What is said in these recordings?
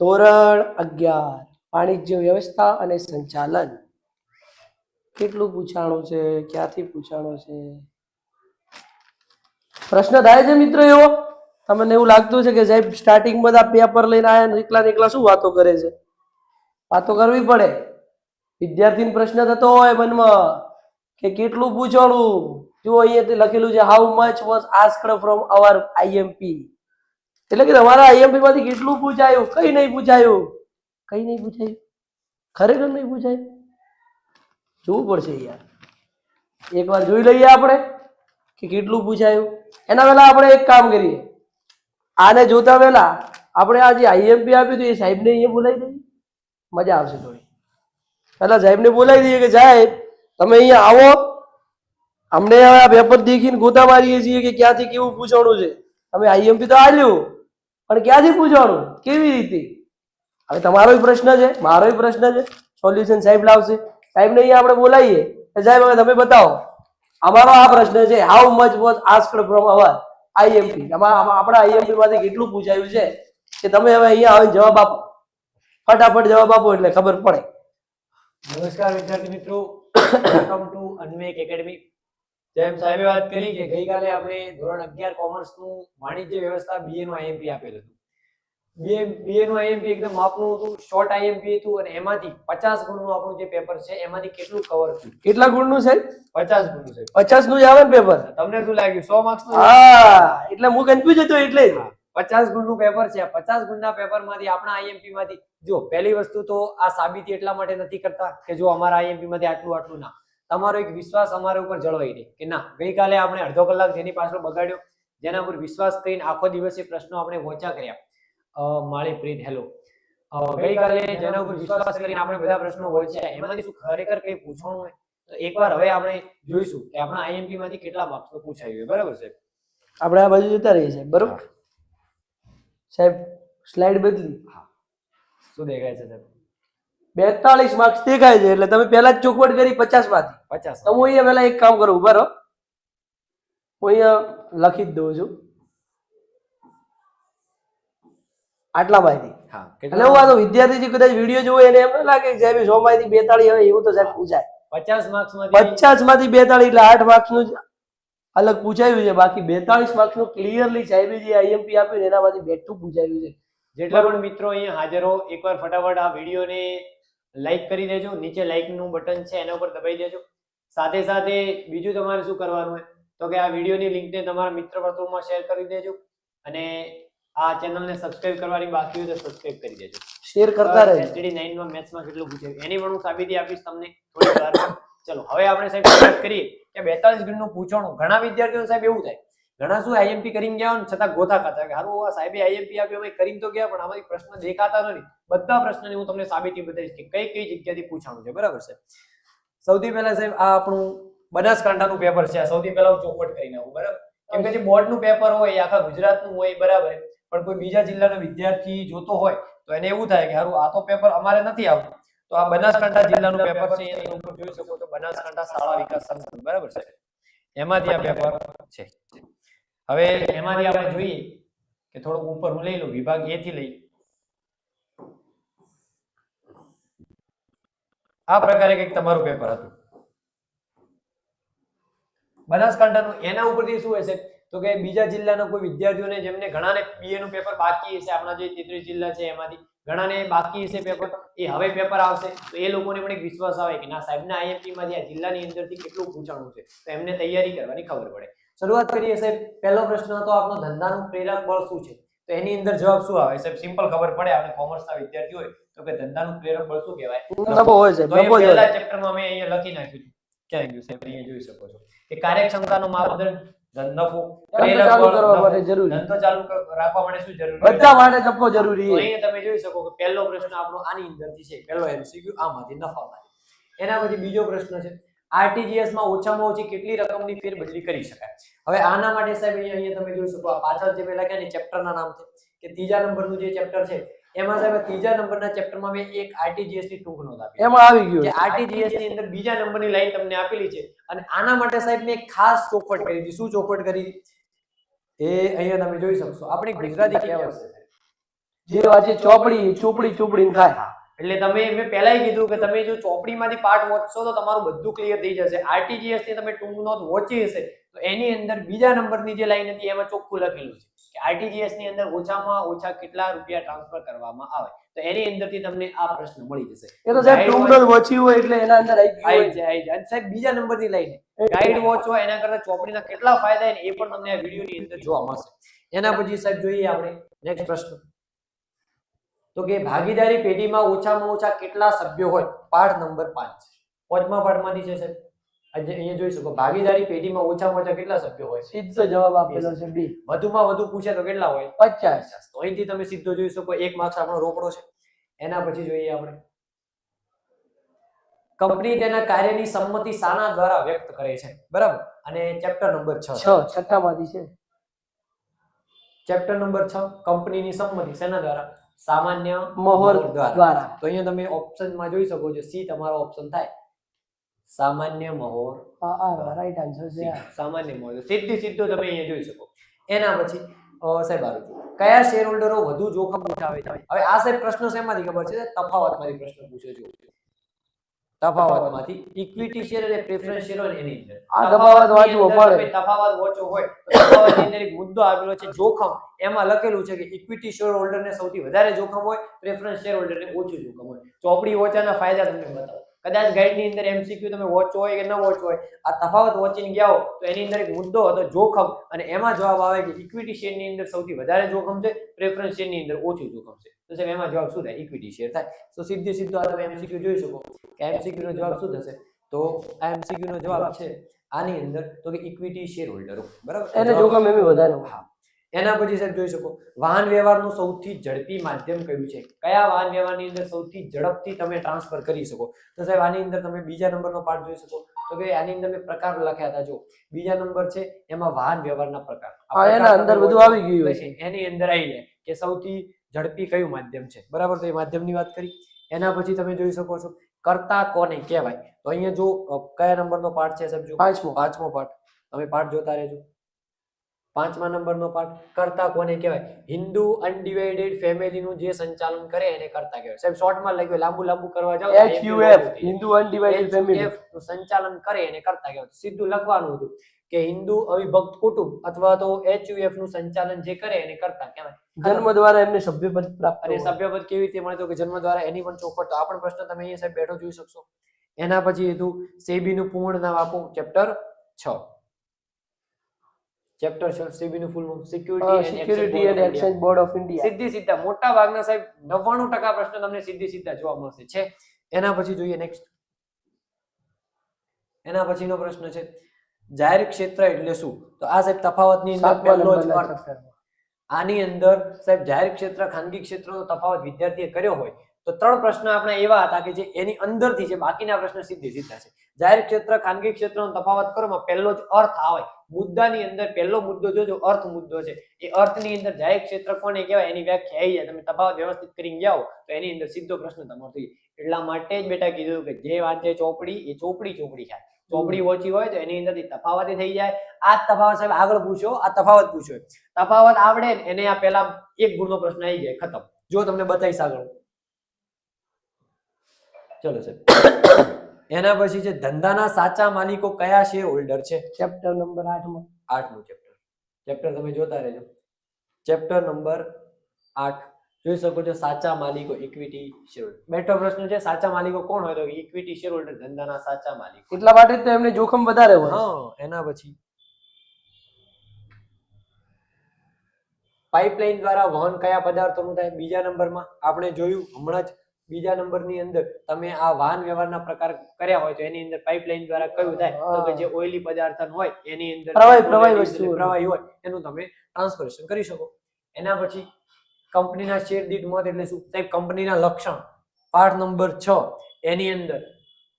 ધોરણ અગિયાર, વાણિજ્ય વ્યવસ્થા અને સંચાલન. કેટલું પૂછાણું છે? ક્યાંથી પૂછાણું છે? પ્રશ્ન થાય છે મિત્રો એવો? તમને એવું લાગતું છે કે સાહેબ સ્ટાર્ટિંગ બધા પેપર લઈને આવ્યા એકલા ને એકલા શું વાતો કરે છે? વાતો કરવી પડે. વિદ્યાર્થીને પ્રશ્ન થતો હોય મનમાં કે કેટલું પૂછાણું? જુઓ અહીંયા લખેલું છે how much was asked from our IMP એટલે કે તમારા આઈએમપી માંથી કેટલું પૂછાયું? કઈ નહીં પૂછાયું. કઈ નહીં પૂછાયું. ખરેખર નહીં પૂછાયું? જોવું પડશે યાર. એકવાર જોઈ લઈએ આપણે કે કેટલું પૂછાયું. એના પહેલા આપણે એક કામ કરીએ. આને જોતા પહેલા આપણે આ જે આઈએમપી આપ્યું હતું એ સાહેબને અહીંયા બોલાવી દઈએ. મજા આવશે થોડી. પહેલા સાહેબને બોલાવી દઈએ કે સાહેબ, તમે અહીંયા આવો. અમને હવે આ પેપર દેખીને ગોતા મારીએ છીએ કે ક્યાંથી કેવું પૂછવાનું છે. તમે આઈએમપી તો આલ્યું પણ ક્યાંથી પૂછવાનું? કેવી રીતે? હવે તમારો પ્રશ્ન છે મારો પ્રશ્ન છે. સોલ્યુશન સાહેબ લાવશે. સાહેબને અહીંયા આપણે બોલાવીએ. કે સાહેબ, હવે તમે બતાવો. અમારો આ પ્રશ્ન છે how much was asked from our IMP આપણા આઈએમપી માંથી કેટલું પૂછાયું છે કે તમે હવે અહીંયા આવીને જવાબ આપો. ફટાફટ જવાબ આપો એટલે ખબર પડે. નમસ્કાર વિદ્યાર્થી મિત્રો. વેલકમ ટુ અન્વેક એકેડમી જેમ સાહેબે વાત કરી કે ગઈકાલે આપણે ધોરણ અગિયાર કોમર્સનું વાણિજ્ય વ્યવસ્થા બીએ નું આઈએમપી આપેલું હતું. બીએ બીએ નું આઈએમપી એકદમ માપનું હતું શોર્ટ આઈએમપી હતું અને એમાંથી પચાસ ગુણનું આપણું જે પેપર છે એમાંથી કેટલું કવર થયું? કેટલા ગુણનું છે પચાસ ગુણનું છે પચાસનું જ આવે ને પેપર તમને શું લાગ્યું? સો માર્ક્સનું? હા એટલે હું કન્ફ્યુઝ હતો એટલે. પચાસ પચાસ ગુણનું પેપર છે. પચાસ ગુણના પેપરમાંથી આપણા આઈએમપી માંથી જો પહેલી વસ્તુ તો આ સાબિતી એટલા માટે નથી કરતા કે જો અમારા આઈએમપી માંથી આટલું આટલું ના. તમારો એક વિશ્વાસ અમારા ઉપર જળવાઈ રહે કે ના ગઈકાલે આપણે અડધો કલાક જેની પાછળ બગાડ્યો જેના ઉપર વિશ્વાસ કરીને આખો દિવસ એ પ્રશ્નો આપણે વોચા કર્યા. માળી પ્રીત હેલો. ગઈકાલે જેના ઉપર વિશ્વાસ કરીને આપણે બધા પ્રશ્નો વોચ્યા એમાંથી શું ખરેખર કઈ પૂછવાનું હોય? તો એકવાર હવે આપણે જોઈશું કે આપણા આઈએમપી માંથી કેટલા માર્ક્સ પૂછાયું હોય બરાબર છે આપણે આ બાજુ જતા રહીએ છીએ બરોબર? સાહેબ સ્લાઇડ બદલી. શું દેખાય છે સાહેબ? બેતાલીસ માર્ક્સ દેખાય છે એટલે તમે પહેલા જ ચોખવટ કરી પચાસમાંથી પચાસ. તો હું અહીંયા પહેલા એક કામ કરું ઊભા રહો. હું અહીંયા લખી જ દઉં છું. આટલા માંથી હા એટલે હું આ તો વિદ્યાર્થી જે કદાચ વીડિયો જોવે એને એમ લાગે કે સાહેબ સો માંથી બેતાળી હવે એવું તો સાહેબ પૂછાય. પચાસ માર્ક્સ પચાસમાંથી બેતાળી એટલે આઠ માર્ક્સનું અલગ પૂછાયું છે બાકી બેતાળીસ માર્ક્સનું ક્લિયરલી સાહેબ જે આઈએમપી આપ્યું એનામાંથી બેઠું પૂછાયું છે. જેટલા પણ મિત્રો અહીંયા હાજર હો એકવાર ફટાફટ આ વિડીયોને લાઈક કરી દેજો નીચે લાઈકનું બટન છે એના ઉપર દબાઈ દેજો. સાથે સાથે બીજું તમારે શું કરવાનું હોય? તો કે આ વિડીયોની લિંકને તમારા મિત્ર વર્તુળમાં શેર કરી દેજો અને આ ચેનલને સબસ્ક્રાઇબ કરવાની બાકી હોય તો સબસ્ક્રાઇબ કરી દેજો. શેર કરતા રહેજો. એસટીડી 9 માં મેથ્સમાં કેટલું પૂછાયું એની પણ હું સાબિતી આપીશ તમને થોડી વારમાં. ચલો હવે આપણે સાહેબ વાત કરીએ કે 42 ગુણનું પૂછવાનું ઘણા વિદ્યાર્થીઓ સાહેબ એવું થાય ઘણા શું આઈએમપી કરીને ગયા હોય છતાં ગોતા ખાતા. કે હારું, આ સાહેબે આઈએમપી આપ્યો, અમે કરીને તો ગયા, પણ આમાંથી પ્રશ્ન દેખાતા નથી. બધા પ્રશ્નની હું તમને સાબિતી બતાવીશ કે કઈ કઈ જગ્યાથી પૂછવાનું છે. બરાબર છે? સૌથી પહેલા સાહેબ, આ આપણું બનાસકાંઠાનું પેપર છે. સૌથી પહેલા હું ચોખવટ કરી નાખું બરાબર? કેમ કે જે બોર્ડનું પેપર હોય આખા ગુજરાતનું હોય, બરાબર. પણ કોઈ બીજા જિલ્લાનો વિદ્યાર્થી જોતો હોય, તો એને એવું થાય કે હારું, આ તો પેપર અમારે નથી આવતું. તો આ બનાસકાંઠા જિલ્લાનું પેપર છે એ ઉપર જોઈ શકો તો બનાસકાંઠા શાળા વિકાસ સંસ્થા બરાબર છે? એમાંથી આ પેપર છે. હવે એમાંથી આપણે જોઈએ કે થોડુંક ઉપર હું લઈ લઉં, વિભાગ એ થી લઈ. આ પ્રકારે કંઈક તમારું પેપર હતું. બનાસકાંઠાનું એના ઉપરથી શું હશે? તો કે બીજા જિલ્લાના કોઈ વિદ્યાર્થીઓને જેમને ઘણાને બીએ નું પેપર બાકી હશે, આપણા જે તેત્રીસ જિલ્લા છે એમાંથી ઘણાને બાકી હશે પેપર એ હવે પેપર આવશે. તો એ લોકોને પણ એક વિશ્વાસ આવે કે ના સાહેબના આઈએમપી માંથી આ જિલ્લાની અંદરથી કેટલું પૂછાણું છે? તો એમને તૈયારી કરવાની ખબર પડે. શરૂઆત કરીએ સાહેબ. પહેલો પ્રશ્ન હતો આપણો ધંધાનું પ્રેરક બળ શું છે? તો એની અંદર જવાબ શું આવે? સાહેબ સિમ્પલ ખબર પડે આપણે કોમર્સના વિદ્યાર્થી હોય તો કે ધંધાનું પ્રેરક બળ શું કહેવાય? નફો હોય છે નફો હોય. પહેલા ચેપ્ટરમાં મેં અહીંયા લખી નાખ્યું છે ક્યાં ગયું સાહેબ? અહીંયા જોઈ શકો છો. કે કાર્યક્ષમતાનો માપદંડ નફો ચાલુ કરવા માટે જરૂરી. ધંધો ચાલુ રાખવા માટે શું જરૂરી? બધા માટે નફો જરૂરી. તમે જોઈ શકો કે પહેલો પ્રશ્ન આપણો આની અંદરથી છે. પહેલો એમસીક્યુ આમાંથી નફામાંથી. એના પછી બીજો પ્રશ્ન છે. આરટીજીએસમાં ઓછામાં ઓછી કેટલી રકમની ફેરબદલી કરી શકાય? હવે આના માટે સાહેબ અહીંયા તમે જોઈ શકો પાછળ જે મેં લખ્યા ને ચેપ્ટરના નામથી કે ત્રીજા નંબરનું જે ચેપ્ટર છે એમાં સાહેબ ત્રીજા નંબરના ચેપ્ટરમાં મેં એક આરટીજીએસની ટૂંક નોંધ આપી. એમાં આવી ગયું કે આરટીજીએસની અંદર બીજા નંબરની લાઈન તમને આપેલી છે. અને આના માટે સાહેબ મેં એક ખાસ ચોખવટ કરી હતી શું ચોખવટ કરી એ અહીંયા તમે જોઈ શકશો. આપણી ગુજરાતી કહેવત છે? જે વાંચે ચોપડી ચોપડી ચોપડી ખાય. એટલે તમે મેં પહેલાંય કીધું કે તમે જો ચોપડીમાંથી પાર્ટ વોચશો તો તમારું બધું ક્લિયર થઈ જશે. આરટીજીએસની તમે ટૂંક નોંધ વોચી હશે તો એની અંદર બીજા નંબરની જે લાઈન હતી એમાં ચોખ્ખું લખેલું છે. કે આરટીજીએસની અંદર ઓછામાં ઓછા કેટલા રૂપિયા ટ્રાન્સફર કરવામાં આવે તો એની અંદરથી તમને આ પ્રશ્ન મળી જશે. એ તો સાહેબ ટૂંક નોંધ વોચી હોય એટલે એના અંદર આવી. જાય જાય. સાહેબ બીજા નંબરની લાઈન ગાઈડ વોચ હોય એના કરતા ચોપડીના કેટલા ફાયદા એ પણ તમને આ વિડીયોની અંદર જોવા મળશે. એના પછી સાહેબ જોઈએ આપણે નેક્સ્ટ પ્રશ્ન. તો કે ભાગીદારી પેઢીમાં ઓછામાં ઓછા કેટલા સભ્યો હોય? પાઠ નંબર પાંચ પાંચમા પાઠમાંથી છે સાહેબ? આજે અહીંયા જોઈ શકો ભાગીદારી પેઢીમાં ઓછામાં ઓછા કેટલા સભ્યો હોય? સીધો જવાબ આપેલો છે બી. વધુમાં વધુ પૂછે તો કેટલા હોય? પચાસ. તો અહીંથી તમે સીધો જોઈ શકો એક માર્ક્સ આપણો રોકડો છે. એના પછી જોઈએ આપણે. કંપની તેના કાર્યની સંમતિ શાના દ્વારા વ્યક્ત કરે છે. બરાબર? અને ચેપ્ટર નંબર છ. છ છઠ્ઠામાંથી છે. ચેપ્ટર નંબર છ કંપનીની સંમતિ શેના દ્વારા સામાન્ય મોહર દ્વારા. તો અહીંયા તમે ઓપ્શનમાં જોઈ શકો છો. સી તમારો ઓપ્શન થાય. સામાન્ય મહોર રાઈટ આન્સર છે. સામાન્ય મહોર. સીધી સીધો તમે અહીંયા જોઈ શકો. એના પછી સાહેબ આ કયા શેર હોલ્ડરો વધુ જોખમ ઉઠાવે છે? હવે આ સાહેબ પ્રશ્ન શેમાંથી ખબર છે? તફાવતમાંથી પ્રશ્ન પૂછ્યો છે. તફાવતમાંથી ઇક્વિટી શેર અને પ્રેફરન્સ શેર હોય એની અંદર. આ તફાવત વાંચવો પડે. તફાવત વાંચવો હોય તો તફાવતની અંદર એક મુદ્દો આપેલો છે જોખમ. એમાં લખેલું છે કે ઇક્વિટી શેર હોલ્ડરને સૌથી વધારે જોખમ હોય પ્રેફરન્સ શેર હોલ્ડરને ઓછું જોખમ હોય. ચોપડી ઓછાના ફાયદા તમને બતાવો. કદાચ ગાઈડની અંદર એમસીક્યુ તમે વોચો હોય કે ન વોચો હોય આ તફાવત વોચીને ગયા હો તો એની અંદર એક મુદ્દો હતો જોખમ અને એમાં જવાબ આવે કે ઇક્વિટી શેરની અંદર સૌથી વધારે જોખમ છે પ્રેફરન્સ શેરની અંદર ઓછું જોખમ છે. તો સાહેબ એમાં જવાબ શું થાય? ઇક્વિટી શેર થાય. તો સીધી સીધું આ તમે એમસીક્યુ જોઈ શકો કે એમસીક્યુ નો જવાબ શું થશે? તો આ એમસીક્યુ નો જવાબ છે આની અંદર તો કે ઇક્વિટી શેર હોલ્ડરો બરાબર? એટલે જોખમ એમ વધારે હા. એના પછી સાહેબ જોઈ શકો. વાહન વ્યવહારનું સૌથી ઝડપી માધ્યમ કયું છે? કયા વાહન વ્યવહારની અંદર સૌથી ઝડપથી તમે ટ્રાન્સફર કરી શકો? તો સાહેબ આની અંદર તમે બીજા નંબરનો પાર્ટ જોઈ શકો. તો કે આની અંદર મેં પ્રકાર લખ્યા હતા જો. બીજા નંબર છે એમાં વાહન વ્યવહારના પ્રકાર. એના અંદર બધું આવી ગયું હોય પછી એની અંદર આવી જાય કે સૌથી ઝડપી કયું માધ્યમ છે? બરાબર તો એ માધ્યમની વાત કરી. એના પછી તમે જોઈ શકો છો. કરતા કોને કહેવાય? તો અહીંયા જો કયા નંબરનો પાઠ છે સાહેબ જો? પાંચમો. પાંચમો પાઠ. તમે પાઠ જોતા રહેજો. પાંચમા નંબરનો પાઠ કરતા કોને કહેવાય? હિન્દુ અનડિવાઇડેડ ફેમિલીનું જે સંચાલન કરે એને કરતા કહેવાય. સાહેબ શોર્ટમાં લખ્યું લાંબુ લાંબુ કરવા જાવ તો એચ યુ IMP એફ બહુ થઈ જાય. હિન્દુ અનડિવાઇડેડ ફેમિલી નું સંચાલન કરે એને કરતા કહેવાય. સીધું લખવાનું હતું કે હિન્દુ અવિભક્ત કુટુંબ અથવા તો એચયુએફનું સંચાલન જે કરે એને કરતા કહેવાય. જન્મ દ્વારા એમને સભ્યપદ પ્રાપ્ત અને. સભ્યપદ કેવી રીતે મળે તો કે જન્મ દ્વારા એની પણ ચોખવટ. તો આ પણ પ્રશ્ન તમે અહીંયા સાહેબ બેઠો જોઈ શકશો. એના પછી હતું સેબી નું પૂર્ણ નામ આપો. ચેપ્ટર છ. ચેપ્ટર છે સેબી નું full security security and exchange board of India સીધી સીધા મોટા ભાગના સાહેબ નવ્વાણું ટકા પ્રશ્ન તમને સીધી સીધા જોવા મળશે. છે? એના પછી જોઈએ નેક્સ્ટ એના પછીનો પ્રશ્ન છે જાહેર ક્ષેત્ર એટલે શું? તો આ સાહેબ તફાવતની અંદર પહેલો જ અર્થ. આની અંદર સાહેબ જાહેર ક્ષેત્ર ખાનગી ક્ષેત્રનો તફાવત વિદ્યાર્થીએ કર્યો હોય તો ત્રણ પ્રશ્ન આપણા એવા હતા કે જે એની અંદરથી છે બાકીના પ્રશ્ન સીધે સીધા છે. જાહેર ક્ષેત્ર, ખાનગી ક્ષેત્રનો તફાવત કરો પહેલો જ અર્થ આવે. મુદ્દાની અંદર પહેલો મુદ્દો જોજો, અર્થ મુદ્દો છે. એ અર્થની અંદર જાહેર ક્ષેત્ર કોને કહેવાય? એની વ્યાખ્યા આવી જાય તમે તફાવત વ્યવસ્થિત કરીને જાઓ, તો એની અંદર સીધો પ્રશ્ન તમારો થઈ એટલા માટે જ બેટા કીધું કે જે વાંચે ચોપડી, એ ચોપડી ચોપડી ખાય ચોપડી ઓછી હોય તો એની અંદરથી તફાવત થઈ જાય. આ તફાવત સાહેબ આગળ પૂછો, આ તફાવત પૂછો. તફાવત આવડે એને આ પેલા એક ગુણનો પ્રશ્ન આવી જાય, ખતમ. જો તમને બતાવીશ આગળ. ચલો સાહેબ. એના પછી છે ધંધાના સાચા માલિકો કયા શેર હોલ્ડર છે? ચેપ્ટર નંબર આઠમાં. આઠમું ચેપ્ટર ચેપ્ટર તમે જોતા રહેજો. ચેપ્ટર નંબર આઠ. જોઈ શકો છો સાચા માલિકો ઇક્વિટી શેર બેઠો પ્રશ્ન છે. સાચા માલિકો કોણ હોય તો ઇક્વિટી શેર હોલ્ડર ધંધાના સાચા માલિકો. એટલા માટે તો એમને જોખમ વધારે હોય. હા એના પછી. પાઇપલાઇન દ્વારા વહન કયા પદાર્થોનું થાય? બીજા નંબરમાં આપણે જોયું હમણાં જ બીજા નંબરની અંદર તમે આ વાહન વ્યવહારના પ્રકાર કર્યા હોય તો એની અંદર પાઇપલાઇન દ્વારા કયું થાય? તો કે જે ઓઇલી પદાર્થ હોય એની અંદર પ્રવાહી- પ્રવાહી વસ્તુ પ્રવાહી હોય એનું તમે ટ્રાન્સફરેશન કરી શકો. એના પછી કંપનીના શેર દીઠ મત એટલે શું? સાહેબ કંપનીના લક્ષણ. પાર્ટ નંબર છ એની અંદર.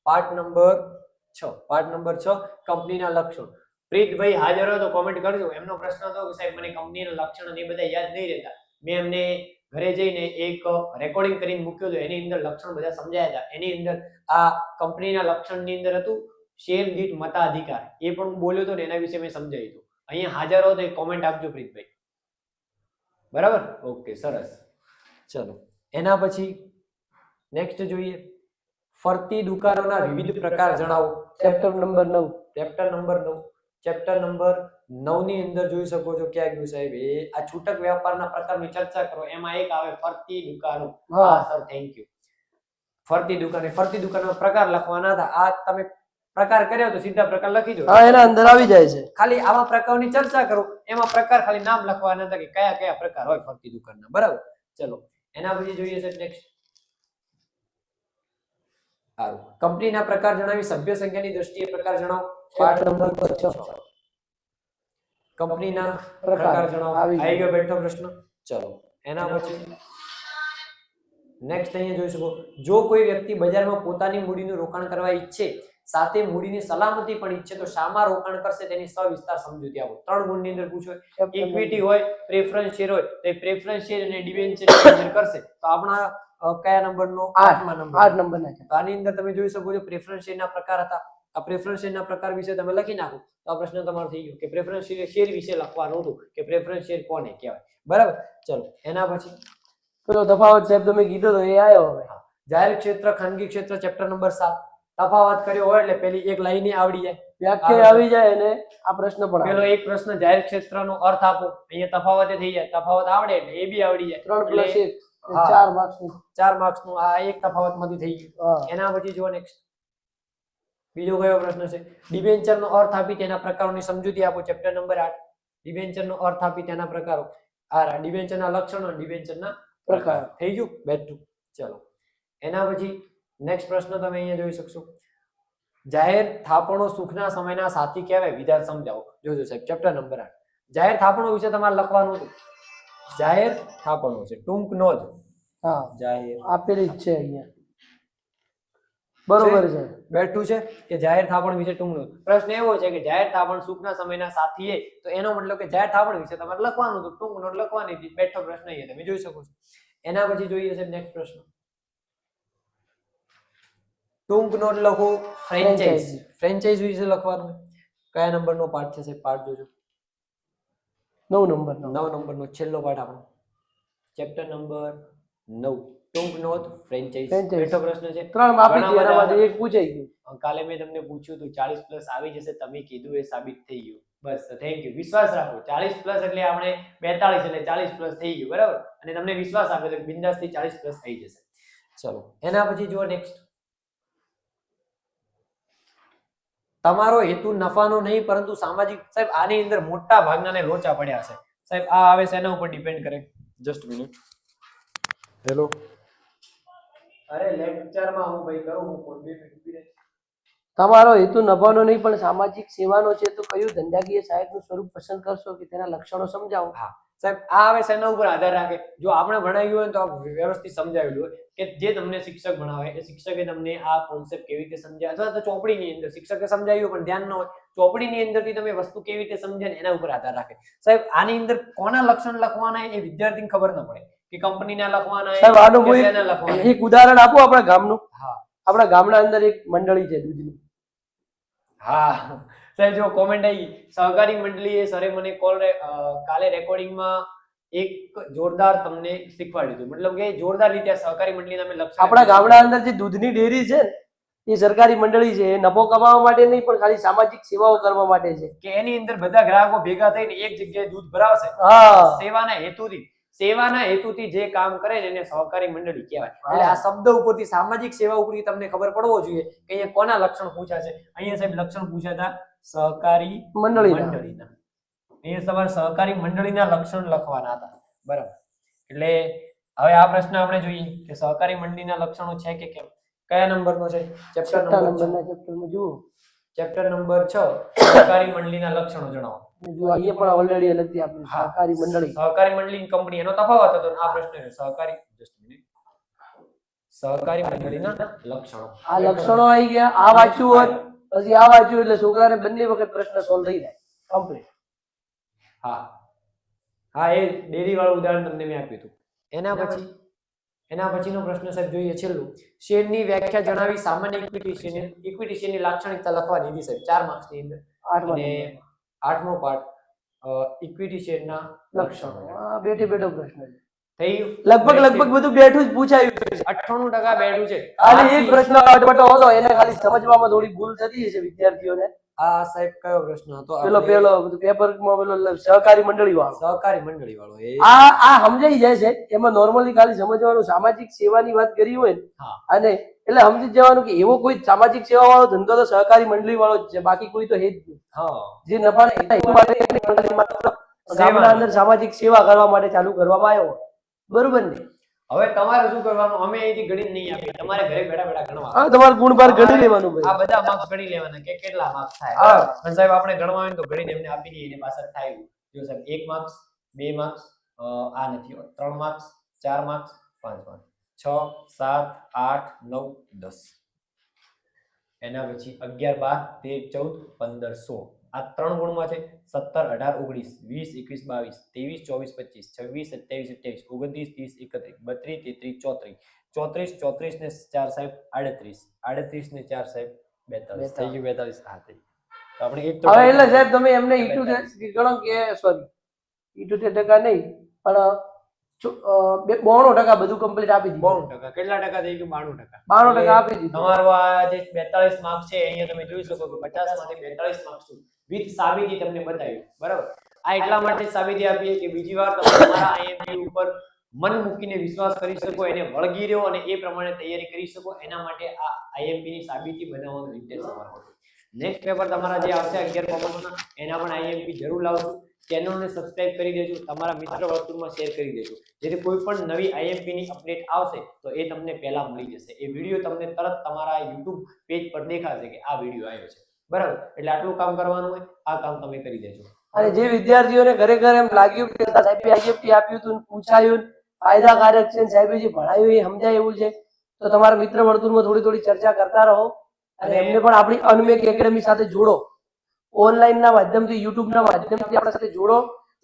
પાર્ટ નંબર છ પાર્ટ નંબર છ કંપનીના લક્ષણ. પ્રીતભાઈ હાજર હોય તો કોમેન્ટ કરજો. એમનો પ્રશ્ન હતો કે સાહેબ મને કંપનીના લક્ષણ એ બધા યાદ નહીં રહેતા. મેં એમને ઘરે જઈને એક રેકોર્ડિંગ કરીને મૂક્યું હતું એની અંદર લક્ષણ બધા સમજાયા હતા. એની અંદર આ કંપનીના લક્ષણની અંદર હતું, શેર દીઠ મતાધિકાર. એ પણ બોલ્યો હતો ને એના વિશે મેં સમજાવ્યું હતું. અહીંયા હાજર હો તો એક કોમેન્ટ આપજો પ્રીતભાઈ. બરાબર? ઓકે સરસ. ચલો, એના પછી નેક્સ્ટ જોઈએ. ફરતી દુકાનોના વિવિધ પ્રકાર જણાવો. ચેપ્ટર નંબર નવ. ચેપ્ટર નંબર નવ. ચેપ્ટર નંબર નવની અંદર જોઈ શકો છો ક્યાં ગયું સાહેબ? એ આ છૂટક વ્યાપારના પ્રકારની ચર્ચા કરો. એમાં એક આવે ફરતી દુકાનો. હા. હા સર થેન્ક યુ ફરતી દુકાને ફરતી દુકાનનો પ્રકાર લખવાના હતા. આ તમે પ્રકાર કર્યો તો સીધા પ્રકાર લખી દો. હા એના અંદર આવી જાય છે. ખાલી આવા પ્રકારની ચર્ચા કરો. એમાં પ્રકાર ખાલી નામ લખવાના હતા કે કયા કયા પ્રકાર હોય ફરતી દુકાનના. બરાબર? ચલો. એના પછી જોઈએ છે નેક્સ્ટ સારું. કંપનીના પ્રકાર જણાવી. સભ્ય સંખ્યાની દ્રષ્ટિએ પ્રકાર જણાવો. પાઠ નંબર 6 કંપનીના પ્રકાર જણાવો. આવી ગયો. બેઠો પ્રશ્ન? ચલો. એના પછી? નેક્સ્ટ અહીંયા જોઈ શકો. જો કોઈ વ્યક્તિ બજારમાં પોતાની મૂડીનું રોકાણ કરવા ઈચ્છે સાથે મૂડીની સલામતી પણ ઈચ્છે તો શામાં રોકાણ કરશે તેની સવિસ્તાર સમજૂતી આપો. ત્રણ ગુણની અંદર પૂછો. ઇક્વિટી હોય પ્રેફરન્સ શેર હોય તો પ્રેફરન્સ શેર અને ડિબેન્ચર અંદર કરશે. તો આપણા કયા નંબરનો? આઠમા નંબર. આઠ નંબર છે આની અંદર તમે જોઈ શકો છો પ્રેફરન્સ શેરના પ્રકાર હતા. આ પ્રેફરન્સ શેરના પ્રકાર વિશે તમે લખી નાખો. તો આ પ્રશ્ન તમારો થઈ ગયો કે પ્રેફરન્સ શેર વિશે લખવાનું હતું કે પ્રેફરન્સ શેર કોને કહેવાય? બરાબર? ચલો એના પછી. પેલો તફાવત સાહેબ તમે કીધો તો એ આવ્યો હવે. જાહેર ક્ષેત્ર ખાનગી ક્ષેત્ર ચેપ્ટર નંબર સાત. તફાવત કર્યો હોય એટલે પેલી એક લાઈન આવડી જાય. વ્યાખ્યા આવી જાય અને આ પ્રશ્ન પણ પેલો એક પ્રશ્ન જાહેર ક્ષેત્રનો અર્થ આપો. અહીંયા તફાવતે થઈ જાય. તફાવત આવડે એટલે એ બી આવડી જાય. ત્રણ પ્લસ એક ચાર માર્ક્સ ચાર માર્ક્સનું આ એક તફાવતમાંથી થઈ ગયું. એના પછી જો નેક્સ્ટ બીજો કયો પ્રશ્ન છે? ડિબેન્ચર નો અર્થ આપી તેના પ્રકારોની સમજૂતી આપો. ચેપ્ટર નંબર આઠ. ડિબેન્ચર નો અર્થ આપી તેના પ્રકારો. આ ડિબેન્ચર ના લક્ષણો ડિબેન્ચર ના પ્રકાર. થઈ ગયું? બેઠું ચલો. એના પછી નેક્સ્ટ પ્રશ્ન તમે અહીંયા જોઈ શકશો. જાહેર થાપણો સુખના સમયના સાથી કહેવાય. વિધાન સમજાવો. જોજો સાહેબ. ચેપ્ટર નંબર આઠ. જાહેર થાપણો વિશે તમારે લખવાનું હતું. જાહેર થાપણો છે. ટૂંક નો જ. હા. જાહેર. આપેલી જ છે અહીંયા. બરોબર છે? બેઠું છે કે જાહેર થાપણ વિશે ટૂંકનું. પ્રશ્ન એવો છે કે જાહેર થાપણ સુખના સમયના સાથીએ તો એનો મતલબ કે જાહેર થાપણ વિશે તમારે લખવાનું હતું ટૂંક નોટ લખવાની હતી. બેઠો પ્રશ્ન અહીંયા તમે જોઈ શકો છો. એના પછી જોઈએ છે નેક્સ્ટ પ્રશ્ન. ટૂંક નોટ લખો ફ્રેન્ચાઇઝ ફ્રેન્ચાઇઝ વિશે લખવાનું. કયા નંબરનો પાઠ છે સાહેબ? પાઠ જોજો. નવ નંબરનો. નવ નંબરનો છેલ્લો પાઠ આપણો. ચેપ્ટર નંબર નવ ટૂંક નોંધ ફ્રેન્ચાઇઝ બેઠો પ્રશ્ન છે. ત્રણ માપી ઘણા હતી એના બધા- માંથી એક પૂછાઈ ગયું. કાલે મેં તમને પૂછ્યું હતું ચાલીસ પ્લસ આવી જશે તમે કીધું એ સાબિત થઈ ગયું. બસ થેન્ક યુ વિશ્વાસ રાખો. ચાલીસ પ્લસ એટલે આપણે બેતાળીસ એટલે ચાલીસ પ્લસ થઈ ગયું બરાબર? અને તમને વિશ્વાસ આપે તો બિંદાસથી ચાલીસ પ્લસ થઈ જશે. ચલો એના પછી જુઓ નેક્સ્ટ તમારો હેતુ નફાનો નહીં પરંતુ સામાજિક સાહેબ આની અંદર મોટા ભાગનાને લોચા પડ્યા છે. સાહેબ આ આવે છે એના ઉપર ડિપેન્ડ કરે? Just minute hello. અરે લેક્ચરમાં હું ભાઈ કરું હું કોઈ બે તમારો હેતુ નભાનો નહીં પણ સામાજિક સેવાનો છે તો કયું ધંધાકીય સાહેબનું સ્વરૂપ પસંદ કરશો કે તેના લક્ષણો સમજાવો? હા. સાહેબ આ હવે શેના ઉપર આધાર રાખે. જો આપણે ભણાવ્યું હોય તો વ્યવસ્થિત સમજાવેલું હોય કે જે તમને શિક્ષક ભણાવે એ શિક્ષકે તમને આ કોન્સેપ્ટ કેવી રીતે સમજાય? અથવા તો ચોપડીની અંદર શિક્ષકે સમજાવ્યું પણ ધ્યાન ન હોય ચોપડીની અંદરથી તમે વસ્તુ કેવી રીતે સમજે એના ઉપર આધાર રાખે. સાહેબ આની અંદર કોના લક્ષણ લખવાના એ વિદ્યાર્થીને ખબર ન પડે. કે કંપનીને લખવાના સાહેબ આનું કોઈ એક ઉદાહરણ આપો આપણા ગામનું. હા. આપણા ગામના અંદર એક મંડળી છે દૂધની. હા. સાહેબ જો કોમેન્ટ આવી સહકારી મંડળીએ સરે મને કોલ કાલે રેકોર્ડિંગમાં એક જોરદાર તમને શીખવાડ્યું હતું મતલબ કે જોરદાર રીતે સહકારી મંડળી તમે લખશો આપણા ગામડા અંદર જે દૂધની ડેરી છે એ સરકારી મંડળી છે. એ નફો કમાવા માટે નહીં પણ ખાલી સામાજિક સેવાઓ કરવા માટે છે. કે એની અંદર બધા ગ્રાહકો ભેગા થઈને એક જગ્યાએ દૂધ ભરાવશે. હા. સેવાના હેતુથી. સેવાના હેતુથી જે કામ કરે છે એને સહકારી મંડળી કહેવાય. એટલે આ શબ્દ ઉપરથી સામાજિક સેવા ઉપરથી તમને ખબર પડવો જોઈએ કે અહીંયા કોના લક્ષણ પૂછ્યા છે? અહીંયા સાહેબ લક્ષણ પૂછ્યા સહકારી મંડળીના. મંડળીના. અહીંયા તમારે સહકારી મંડળીના લક્ષણ લખવાના હતા. બરાબર. એટલે હવે આ પ્રશ્ન આપણે જોઈએ કે સહકારી મંડળીના લક્ષણો છે કે કેમ? કયા નંબરનો છે? ચેપ્ટર નંબર ચેપ્ટરમાં જુઓ. ચેપ્ટર નંબર 6 સહકારી મંડળીના લક્ષણો જણાવો. અહીંયા પણ ઓલરેડી અલગથી આપણે સહકારી મંડળી. સહકારી મંડળી કંપની એનો તફાવત હતો. આ પ્રશ્ન સહકારી જસ્ટ મિનિટ સહકારી મંડળીના લક્ષણો. આ લક્ષણો આવી ગયા. આ વાંચ્યું હોત પછી આ વાંચ્યું એટલે છોકરાને બંને વખત પ્રશ્ન સોલ્વ થઈ જાય. કમ્પ્લીટ હા. હા એ ડેરી વાળું ઉદાહરણ તમને મેં આપ્યું હતું. એના પછી? એના પછીનો પ્રશ્ન સાહેબ જોઈએ છેલ્લું. શેરની વ્યાખ્યા જણાવી સામાન્ય ઇક્વિટી શેરની ઇક્વિટી શેરની લાક્ષણિકતા લખવાની હતી સાહેબ ચાર માર્ક્સની અંદર. અને. આઠમો પાઠ ઇક્વિટી શેરના લક્ષણો. બેઠે બેઠો પ્રશ્ન છે. થઈ લગભગ લગભગ બધું બેઠું જ પૂછાયું છે. અઠ્ઠાણું ટકા બેઠું છે. ખાલી એક પ્રશ્ન અટપટો હતો એને ખાલી સમજવામાં થોડી ભૂલ થતી હશે વિદ્યાર્થીઓને. આ સાહેબ કયો પ્રશ્ન હતો? પેલો પેલો પેપર પેલો સહકારી મંડળી વાળો સહકારી મંડળી વાળો આ આ સમજાઈ જાય છે એમાં નોર્મલી ખાલી સમજવાનું સામાજિક સેવાની વાત કરી હોય ને અને એટલે સમજી જવાનું કે એવો કોઈ સામાજિક સેવા વાળો ધંધો તો સહકારી મંડળી વાળો જ છે બાકી કોઈ તો હે જ નહીં. જે નફા સામાજિક સેવા કરવા માટે ચાલુ કરવામાં આવ્યો બરોબર ને? હવે તમારે શું કરવાનું? અમે અહીંથી ગણિત નહીં આપી તમારે ઘરે બેઠા બેઠા ગણવા. હા તમારે ગુણભાર ગણી લેવાનું આ બધા માર્ક્સ ગણી લેવાના કે કેટલા માર્ક્સ થાય? હા. પણ સાહેબ આપણે ગણવા હોય તો ગણીને એમને આપી દઈએ. એને પાછળ થાય જો સાહેબ એક માર્ક્સ બે માર્ક્સ આ નથી હોત. ત્રણ માર્ક્સ ચાર માર્ક્સ પાંચ માર્ક્સ છ સાત આઠ નવ દસ. એના પછી અગિયાર બાર તેર ચૌદ પંદર સોળ. આ ત્રણ ગુણમાં છે સત્તર અઢાર ઓગણીસ વીસ એકવીસ બાવીસ ત્રેવીસ ચોવીસ પચીસ છવ્વીસ સત્યાવીસ અઠ્યાવીસ ઓગણત્રીસ ત્રીસ એકત્રીસ બત્રીસ તેત્રીસ ચોત્રીસ. ચોત્રીસ ચોત્રીસ ને ચાર સાહેબ આડત્રીસ. આડત્રીસ ને ચાર સાહેબ બેતાલીસ. થઈ ગયું બેતાલીસ. હા થઈ તો આપણે એક તો હવે એટલે સાહેબ તમે એમને ઇઠ્યોતેર ગણો કે સોરી ઇઠ્યોતેર ટકા નહીં પણ બોણું ટકા બધું કમ્પ્લીટ આપી દીધું. બોણું ટકા. કેટલા ટકા થઈ ગયું? બાણું ટકા. બાણું ટકા આપી દીધું. તમારો આ જે બેતાલીસ માર્ક છે અહીંયા તમે જોઈ શકો કે પચાસમાંથી બેતાલીસ માર્ક્સ વિથ સાબિતી તમને બતાવ્યું. બરાબર? આ એટલા માટે સાબિતી આપીએ કે બીજી વાર તમે તમારા આઈએમપી ઉપર મન મૂકીને વિશ્વાસ કરી શકો એને વળગી રહ્યો અને એ પ્રમાણે તૈયારી કરી શકો. એના માટે આ આઈએમપી ની સાબિતી બનાવવાનો ઇન્ટેન્સ અમારો નેક્સ્ટ પેપર તમારા જે આવશે અગિયાર કોમર્સના એના પણ આઈએમપી જરૂર લાવજો ચેનલને સબસ્ક્રાઇબ કરી દેજો તમારા મિત્ર વર્તુળમાં શેર કરી દેજો. જેથી કોઈ પણ નવી આઈએમપી ની અપડેટ આવશે તો એ તમને પહેલા મળી જશે. એ વીડિયો તમને તરત તમારા યુટ્યુબ પેજ પર દેખાશે કે આ વીડિયો આવ્યો છે. બરાબર? એટલે આટલું કામ કરવાનું હોય આ કામ તમે કરી દેજો. અને જે વિદ્યાર્થીઓને ખરેખર એમ લાગ્યું કે સાહેબી આઈએફટી આપ્યું હતું પૂછાયું ફાયદાકારક છે સાહેબે જે ભણાયું એ સમજાય એવું છે? તો તમારા મિત્ર વર્તુળમાં થોડી થોડી ચર્ચા કરતા રહો. અને અને- એમને પણ આપણી અનમેક એકેડમી સાથે જોડો. ઓનલાઈન ના માધ્યમથી યુટ્યુબ ના માધ્યમથી આપણા સાથે જોડો.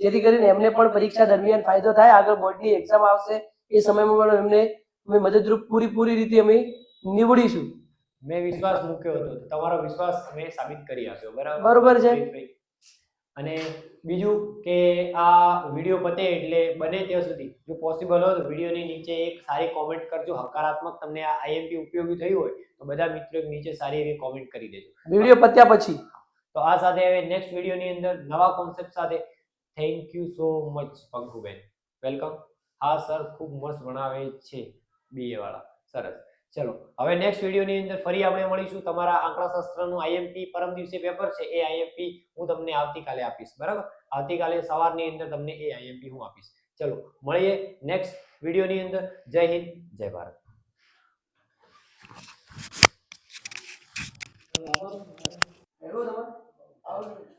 જેથી કરીને એમને પણ પરીક્ષા દરમિયાન ફાયદો થાય. આગળ બોર્ડની એક્ઝામ આવશે. એ સમયમાં પણ એમને અમે મદદરૂપ પૂરી પૂરી રીતે અમે નીવડીશું. મેં વિશ્વાસ મૂક્યો હતો. તમારો વિશ્વાસ અમે સાબિત કરી આપ્યો. બરાબર? બરોબર છે. અને બીજું કે આ વીડિયો પતે એટલે બને ત્યાં સુધી. જો પોસિબલ હોય તો વિડીયોની નીચે એક સારી કોમેન્ટ કરજો. હકારાત્મક તમને આ આઈએમપી ઉપયોગી થયું હોય તો બધા મિત્રો નીચે સારી એવી કોમેન્ટ કરી દેજો. વીડિયો પત્યા પછી. તો આ સાથે હવે નેક્સ્ટ વિડીયોની અંદર નવા કોન્સેપ્ટ સાથે થેન્ક યુ સો મચ પંખુબેન. વેલકમ હા સર ખૂબ મસ્ત ભણાવે છે બીએ વાળા. સરસ. ચલો, હવે નેક્સ્ટ વિડીયોની અંદર ફરી આપણે મળીશું. તમારા આંકડા શાસ્ત્રનું આઈએમપી પરમ દિવસે પેપર છે, એ આઈએમપી હું તમને આવતીકાલે આપીશ. બરાબર? આવતીકાલે સવારની અંદર તમને એ આઈએમપી હું આપીશ. ચલો, મળીએ નેક્સ્ટ વિડીયોની અંદર. જય હિન્દ, જય ભારત. હેલો, તમારો? Paulo.